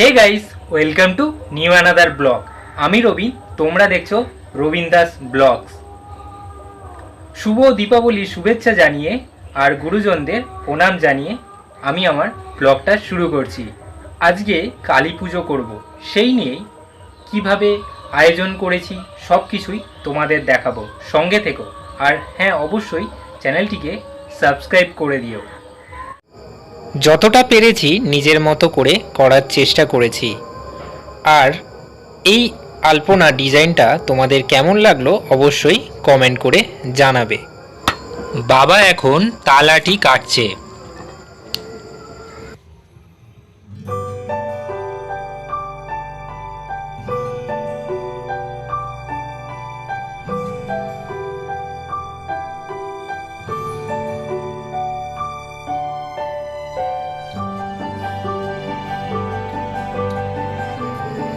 Hey guys welcome to new another blog আমি রবিন তোমরা দেখছ রবিন দাস ব্লগস শুভ দীপাবলির শুভেচ্ছা জানিয়ে আর গুরুজনদের প্রণাম জানিয়ে আমি আমার ব্লগটা শুরু করছি। আজকে কালী পুজো করব। সেই নিয়েই কীভাবে আয়োজন করেছি সব কিছুই তোমাদের দেখাবো। সঙ্গে থেকো। আর হ্যাঁ অবশ্যই চ্যানেলটিকে সাবস্ক্রাইব করে দিও। যতটা পেরেছি নিজের মতো করে করার চেষ্টা করেছি। আর এই আলপনা ডিজাইনটা তোমাদের কেমন লাগল অবশ্যই কমেন্ট করে জানাবে। বাবা এখন তালাটি কাটছে।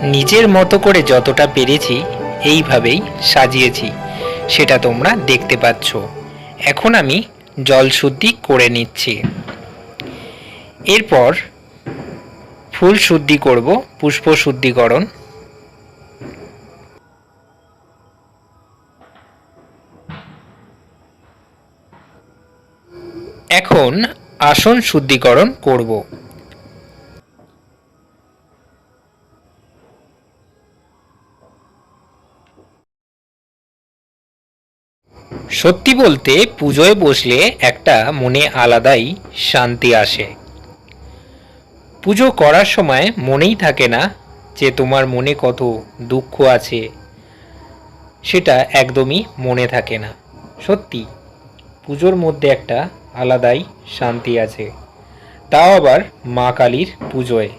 নিজের মতো করে যতটা পেরেছি, এইভাবেই সাজিয়েছি। সেটা তোমরা দেখতে পাচ্ছ। এখন আমি জল শুদ্ধি করে নিচ্ছি। এরপর ফুল শুদ্ধি করব, পুষ্প শুদ্ধিকরণ। এখন আসন শুদ্ধিকরণ করব। সত্যি বলতে পুজোয় বসলে একটা মনে আলাদাই শান্তি আসে। পুজো করার সময় মনেই থাকে না যে তোমার মনে কত দুঃখ আছে। সেটা একদমই মনে থাকে না। সত্যি, পুজোর মধ্যে একটা আলাদাই শান্তি আছে। তাও আবার মা কালীর পুজোয়।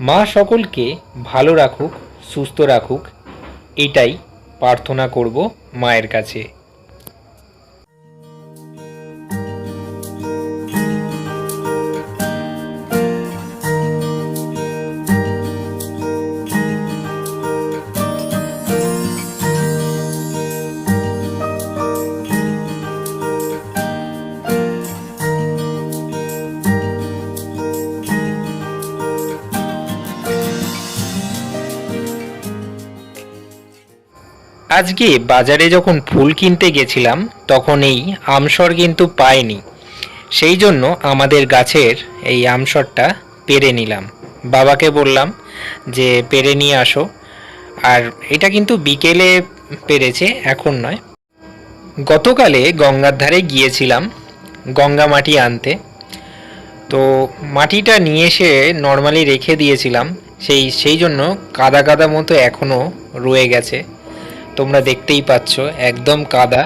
মা সকলকে ভালো রাখুক, সুস্থ রাখুক, এটাই প্রার্থনা করব মায়ের কাছে। আজকে বাজারে যখন ফুল কিনতে গেছিলাম, তখন এই আমসর কিন্তু পাইনি। সেই জন্য আমাদের গাছের এই আমসরটা পেরে নিলাম। বাবাকে বললাম যে, পেরে নিয়ে আসো। আর এটা কিন্তু বিকেলে পেরেছে, এখন নয়। গতকালে গঙ্গার ধারে গিয়েছিলাম গঙ্গা মাটি আনতে। তো মাটিটা নিয়ে এসে নর্মালি রেখে দিয়েছিলাম। সেই সেই জন্য কাদা কাদা মতো এখনও রয়ে গেছে। তোমরা দেখতেই পাচ্ছ একদম কাদা।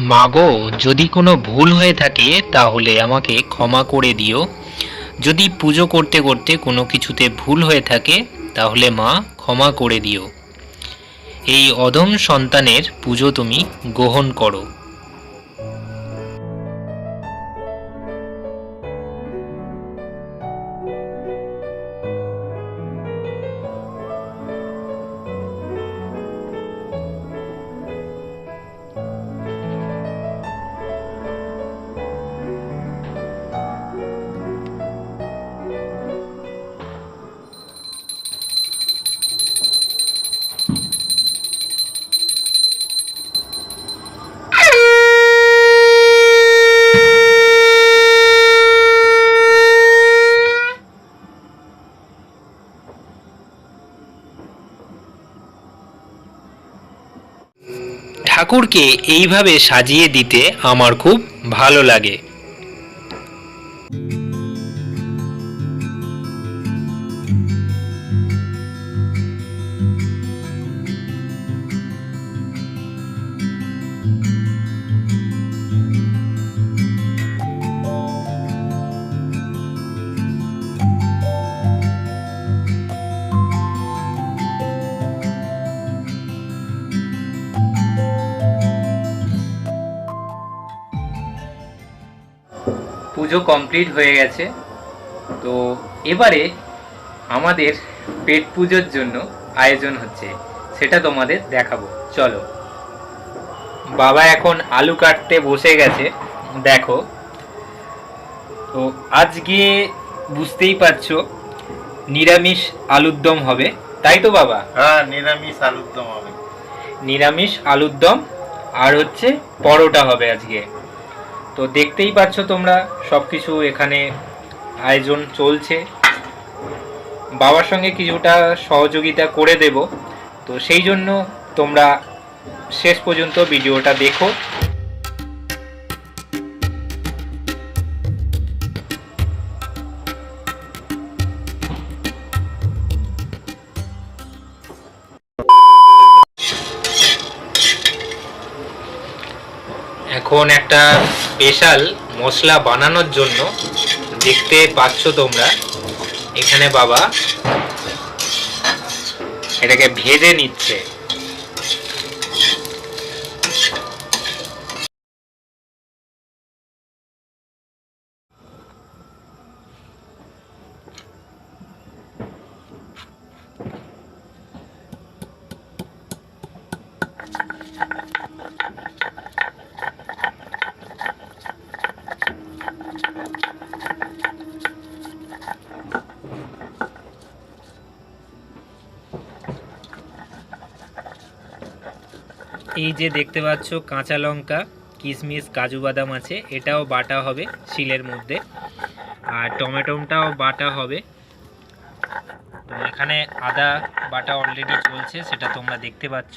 মাগো, যদি কোনো ভুল হয়ে থাকে, তাহলে আমাকে ক্ষমা করে দিও। যদি পুজো করতে করতে কোনো কিছুতে ভুল হয়ে থাকে, তাহলে মা ক্ষমা করে দিও। এই অধম সন্তানের পুজো তুমি গ্রহণ করো। ঠাকুরকে এইভাবে সাজিয়ে দিতে আমার খুব ভালো লাগে। পুজো কমপ্লিট হয়ে গেছে। তো এবারে আমাদের পেট পুজোর জন্য আয়োজন হচ্ছে সেটা তোমাদের দেখাবো। চলো। বাবা এখন আলু কাটতে বসে গেছে দেখো। তো আজকে বুঝতেই পারছ নিরামিষ আলুর দম হবে তাই তো বাবা? হ্যাঁ নিরামিষ আলুর দম হবে। নিরামিষ আলুর দম আর হচ্ছে পরোটা হবে আজকে। তো দেখতেই পাচ্ছ তোমরা সব কিছু এখানে আয়োজন চলছে। বাবার সঙ্গে কিছুটা সহযোগিতা করে দেব। তো সেই জন্য তোমরা শেষ পর্যন্ত ভিডিওটা দেখো। এখন একটা স্পেশাল মশলা বানানোর জন্য দেখতে পাচ্ছ তোমরা। এখানে বাবা এটাকে ভেজে নিচ্ছে। এই যে দেখতে পাচ্ছ কাঁচা লঙ্কা কিশমিশ কাজু বাদাম আছে, এটাও বাটা হবে শিলের মধ্যে। আর টমেটোটাও বাটা হবে। তো এখানে আদা বাটা অলরেডি চলছে, সেটা তোমরা দেখতে পাচ্ছ।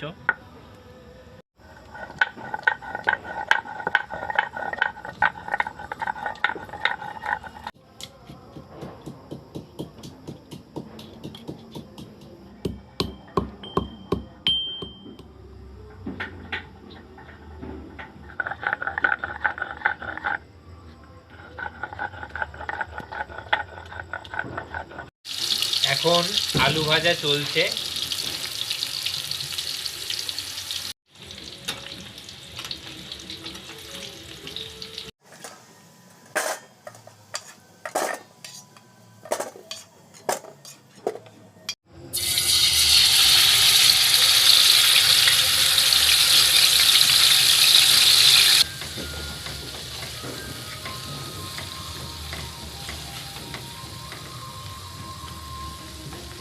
এখন আলু ভাজা চলছে।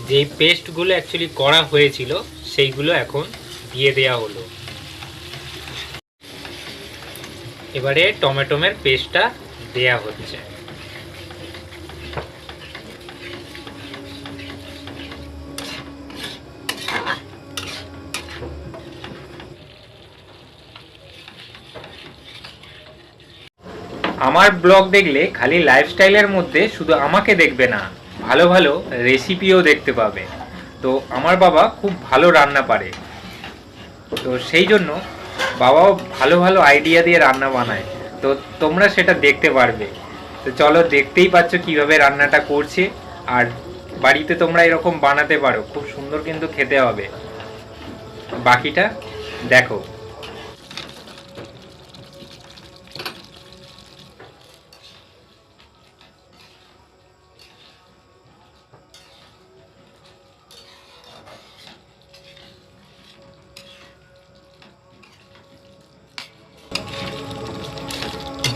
যেই পেস্টগুলো অ্যাকচুয়ালি করা হয়েছিল, সেইগুলো এখন দিয়ে দেয়া হলো। এবারে টমেটোমের পেস্টটা দেয়া হচ্ছে। আমার ব্লগ দেখলে খালি লাইফস্টাইলের মধ্যে শুধু আমাকে দেখবে না। ভালো ভালো রেসিপিও দেখতে পাবে। তো আমার বাবা খুব ভালো রান্না পারে। তো সেই জন্য বাবাও ভালো ভালো আইডিয়া দিয়ে রান্না বানায়। তো তোমরা সেটা দেখতে পারবে। তো চলো দেখতেই পাচ্ছ কীভাবে রান্নাটা করছে। আর বাড়িতে তোমরা এরকম বানাতে পারো। খুব সুন্দর কিন্তু খেতে হবে। বাকিটা দেখো।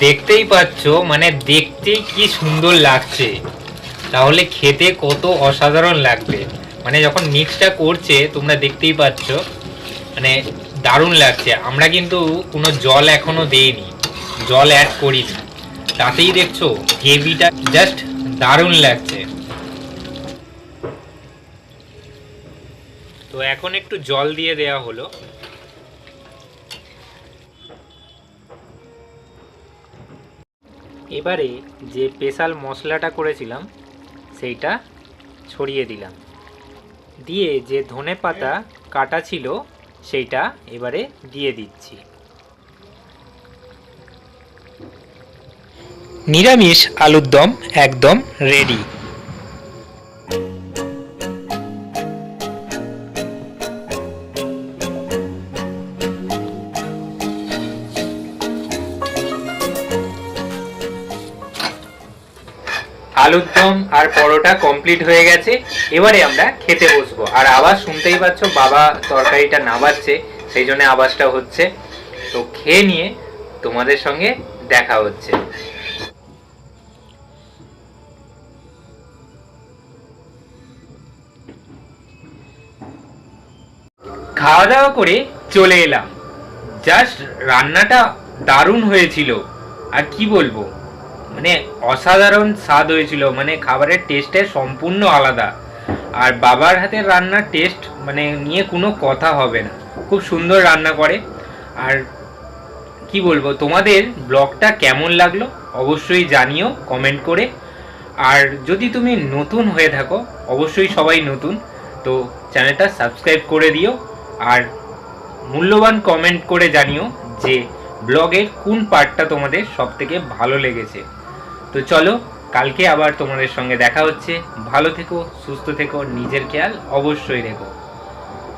দেখতেই পাচ্ছ মানে দেখতেই কি সুন্দর লাগছে। তাহলে খেতে কত অসাধারণ লাগবে। মানে যখন মিক্সটা করছে, তোমরা দেখতেই পাচ্ছ মানে দারুণ লাগছে। আমরা কিন্তু কোনো জল এখনও দেইনি, জল অ্যাড করিনি। তাতেই দেখছ, গ্রেভিটা জাস্ট দারুণ লাগছে। তো এখন একটু জল দিয়ে দেয়া হলো। এবারে যে স্পেশাল মশলাটা করেছিলাম, সেইটা ছড়িয়ে দিলাম। দিয়ে যে ধনে পাতা কাটা ছিল, সেইটা এবারে দিয়ে দিচ্ছি। নিরামিষ আলুর দম একদম রেডি আলুর দম আর পরোটা কমপ্লিট হয়ে গেছে। এবারে আমরা খেতে বসবো। আর আওয়াজ শুনতেই পাচ্ছ, বাবা তরকারিটা নাবাচ্ছে সেই জন্য আওয়াজটা হচ্ছে। তো খেয়ে নিয়ে তোমাদের সঙ্গে দেখা হচ্ছে। খাওয়া দাওয়া করে চলে এলাম। জাস্ট রান্নাটা দারুণ হয়েছিল। আর কি বলব? মানে অসাধারণ স্বাদ হয়েছিল। মানে খাবারের টেস্টে সম্পূর্ণ আলাদা। আর বাবার হাতের রান্নার টেস্ট মানে নিয়ে কোনো কথা হবে না। খুব সুন্দর রান্না করে। আর কি বলব, তোমাদের ব্লগটা কেমন লাগল অবশ্যই জানিও কমেন্ট করে। আর যদি তুমি নতুন হয়ে থাকো, অবশ্যই সবাই নতুন। তো চ্যানেলটা সাবস্ক্রাইব করে দিও। আর মূল্যবান কমেন্ট করে জানিও যে ব্লগের কোন পার্টটা তোমাদের সব থেকে ভালো লেগেছে। তো চলো, কালকে আবার তোমাদের সঙ্গে দেখা হচ্ছে। ভালো থেকো, সুস্থ থেকো, নিজের খেয়াল অবশ্যই রেখো।